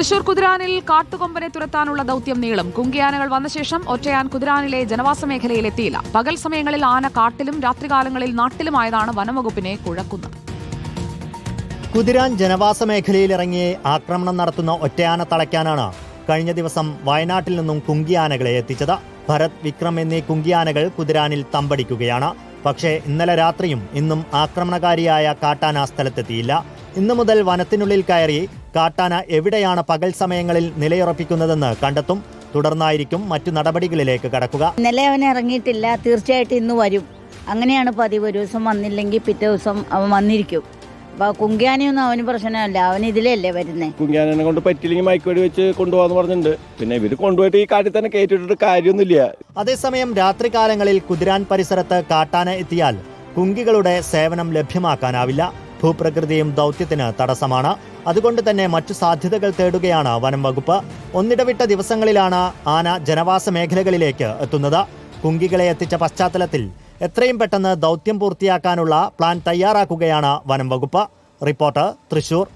തൃശൂർ കുതിരാനിൽ കാട്ടുകൊമ്പനെ തുരത്താനുള്ള ദൌത്യം നീളും. കുങ്കിയാനകൾ വന്ന ശേഷം ഒറ്റയാൻ കുതിരാനിലെ ജനവാസ മേഖലയിലെത്തിയില്ല പകൽ സമയങ്ങളിൽ ആന കാട്ടിലും രാത്രികാലങ്ങളിൽ നാട്ടിലുമായതാണ് വനംവകുപ്പിനെ കുഴക്കുന്നത്. കുതിരാൻ ജനവാസ മേഖലയിലിറങ്ങി ആക്രമണം നടത്തുന്ന ഒറ്റയാന തളയ്ക്കാനാണ് കഴിഞ്ഞ ദിവസം വയനാട്ടിൽ നിന്നും കുങ്കിയാനകളെ എത്തിച്ചത്. ഭരത് വിക്രം എന്നീ കുങ്കിയാനകൾ കുതിരാനിൽ തമ്പടിക്കുകയാണ്. പക്ഷേ ഇന്നലെ രാത്രിയും ഇന്നും ആക്രമണകാരിയായ കാട്ടാന സ്ഥലത്തെത്തിയില്ല. ഇന്നു മുതൽ വനത്തിനുള്ളിൽ കയറി കാട്ടാന എവിടെയാണ് പകൽ സമയങ്ങളിൽ നിലയുറപ്പിക്കുന്നതെന്ന് കണ്ടെത്തും. തുടർന്നായിരിക്കും മറ്റു നടപടികളിലേക്ക് കടക്കുക. ഇന്നലെ അവൻ ഇറങ്ങിയിട്ടില്ല. തീർച്ചയായിട്ടും ഇന്ന് വരും. അങ്ങനെയാണ് പതിവ്. ഒരു ദിവസം വന്നില്ലെങ്കിൽ പിറ്റേ ദിവസം അവൻ വന്നിരിക്കും. അപ്പോൾ കുങ്കിയാനയൊന്നും അവന് പ്രശ്നമല്ല. അവൻ ഇതിലല്ലേ വരുന്നേ. കുങ്കിയാനെ കൊണ്ട് പറ്റില്ലെങ്കിൽ മയക്കുവടി വെച്ച് കൊണ്ടുപോകാന്ന് പറഞ്ഞിട്ടുണ്ട്. പിന്നെ ഇവർ കൊണ്ടുപോയിട്ട് ഈ കാട്ടിൽ തന്നെ കയറ്റിട്ടിട്ട് കാര്യമൊന്നുമില്ല. അതേസമയം രാത്രികാലങ്ങളിൽ കുതിരാൻ പരിസരത്ത് കാട്ടാന എത്തിയാൽ കുങ്കികളുടെ സേവനം ലഭ്യമാക്കാനാവില്ല. ഭൂപ്രകൃതിയും ദൗത്യത്തിന് തടസ്സമാണ്. അതുകൊണ്ട് തന്നെ മറ്റു സാധ്യതകൾ തേടുകയാണ് വനം വകുപ്പ്. ഒന്നിടവിട്ട ദിവസങ്ങളിലാണ് ആന ജനവാസ മേഖലകളിലേക്ക് എത്തുന്നത്. കുങ്കികളെ എത്തിച്ച പശ്ചാത്തലത്തിൽ എത്രയും പെട്ടെന്ന് ദൗത്യം പൂർത്തിയാക്കാനുള്ള പ്ലാൻ തയ്യാറാക്കുകയാണ് വനം വകുപ്പ്. റിപ്പോർട്ടർ തൃശൂർ.